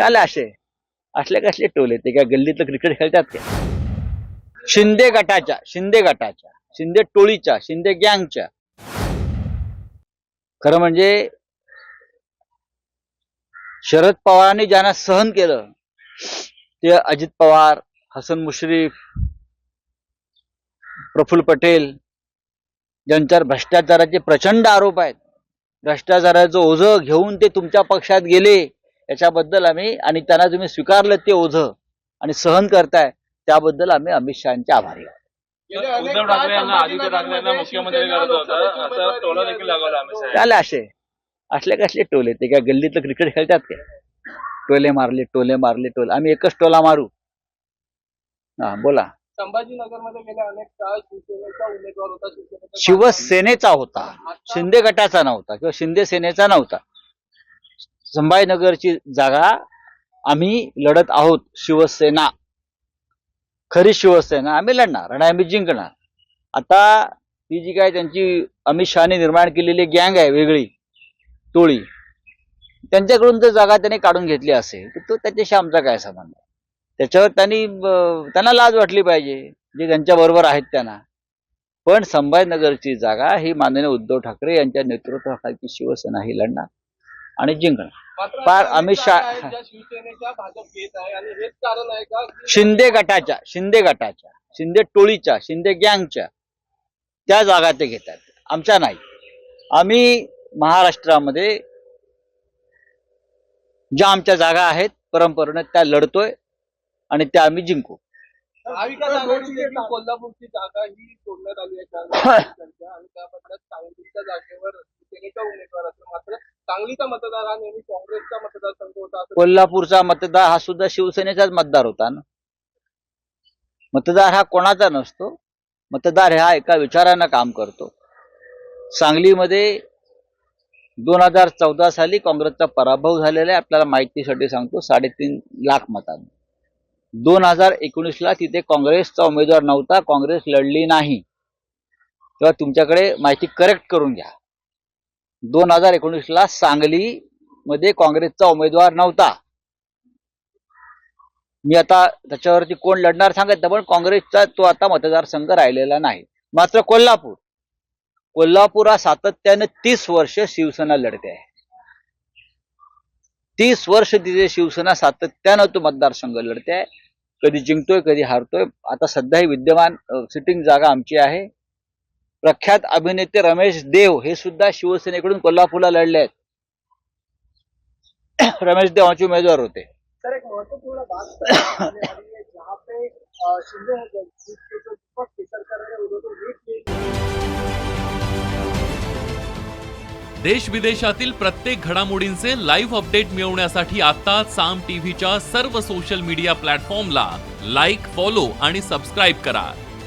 त्याला असे. असले कसले टोले ते काय गल्लीतलं क्रिकेट खेळतात का? शिंदे गटाच्या शिंदे गटाच्या शिंदे टोळीच्या शिंदे गँगच्या. खरं म्हणजे शरद पवारांनी ज्यांना सहन केलं ते अजित पवार हसन मुश्रीफ प्रफुल्ल पटेल ज्यांच्यावर भ्रष्टाचाराचे प्रचंड आरोप आहेत. भ्रष्टाचाराचं ओझं घेऊन ते तुमच्या पक्षात गेले. याच्याबद्दल आम्ही आणि त्यांना तुम्ही स्वीकारलं ते ओझं आणि सहन करताय त्याबद्दल आम्ही अमित शहाचे आभारी आहोत. उद्धव ठाकरे यांना आदित्य ठाकरे यांना मुख्यमंत्री करत होतं. असं टोला देखील लागवलं आम्ही साहेब त्याला असे. असले कसले टोले ते काय गल्लीतलं क्रिकेट खेळतात काय? टोले मारले टोले मारले टोले. आम्ही एकच टोला मारू. हा बोला. संभाजीनगरमध्ये गेल्या अनेक काळ शिवसेनेचा उमेदवार होता शिवसेनेचा शिवसेनेचा होता. शिंदे गटाचा नव्हता किंवा शिंदे सेनेचा नव्हता. संभाजीनगरची जागा आम्ही लढत आहोत शिवसेना. खरी शिवसेना आम्ही लढणार आणि आम्ही जिंकणार. आता ती जी काय त्यांची अमित शहाने निर्माण केलेली गँग आहे वेगळी टोळी त्यांच्याकडून जर जागा त्यांनी काढून घेतली असेल तर तो त्याच्याशी आमचा काय संबंध आहे? त्याच्यावर त्यांनी त्यांना लाज वाटली पाहिजे जे त्यांच्या बरोबर आहेत त्यांना. पण संभाजीनगरची जागा ही माननीय उद्धव ठाकरे यांच्या नेतृत्वाखालची शिवसेना ही लढणार आणि जिंकणार. फार अमित शाह- आहेत ज्या शिवसेनेच्या भाजप घेत आहे आणि हेच कारण आहे का? की शिंदे गटाच्या शिंदे गटाच्या शिंदे टोळीच्या शिंदे गँगच्या त्या जागा ते घेतात. आमच्या नाही. आम्ही महाराष्ट्रामध्ये ज्या आमच्या जागा आहेत परंपरेने त्या लढतोय आणि त्या आम्ही जिंकू. कोल्हापूरची जागा ही सोडण्यात आली आहे सांगलीच्या जागेवर उमेदवार सांगलीचा मतदार हा नेहमी काँग्रेसचा मतदारसंघ होता असं कोल्हापूरचा मतदार हा सुद्धा शिवसेनेचाच मतदार होता ना? मतदार हा कोणाचा नसतो? मतदार हा एका विचारानं काम करतो. सांगलीमध्ये दोन हजार चौदा साली काँग्रेसचा पराभव झालेला आहे. आपल्याला माहितीसाठी सांगतो साडेतीन लाख मतांनी. दोन हजार एकोणीसला तिथे काँग्रेसचा उमेदवार नव्हता. काँग्रेस लढली नाही. तेव्हा तुमच्याकडे माहिती करेक्ट करून घ्या. दोन हजार एकोणीसला सांगलीमध्ये काँग्रेसचा उमेदवार नव्हता. मी आता त्याच्यावरती कोण लढणार सांगत पण काँग्रेसचा तो आता मतदारसंघ राहिलेला नाही. मात्र कोल्हापूर कोल्हापूर हा सातत्याने तीस वर्ष शिवसेना लढते आहे. तीस वर्ष तिथे शिवसेना सातत्यानं तो मतदारसंघ लढते आहे. कधी जिंकतोय कधी हारतोय. आता सध्या ही विद्यमान सिटिंग जागा आमची आहे. प्रख्यात अभिनेते रमेश देव हे सुद्धा शिवसेनेकडून कोल्हापूरला लढले आहेत. रमेश देव आमचे उमेदवार होते. सर एक महत्त्वपूर्ण देश विदेशातील प्रत्येक घडामोडींचे लाईव्ह अपडेट मिळवण्यासाठी आता साम टीव्हीच्या सर्व सोशल मीडिया प्लॅटफॉर्मला लाईक फॉलो आणि सबस्क्राईब करा.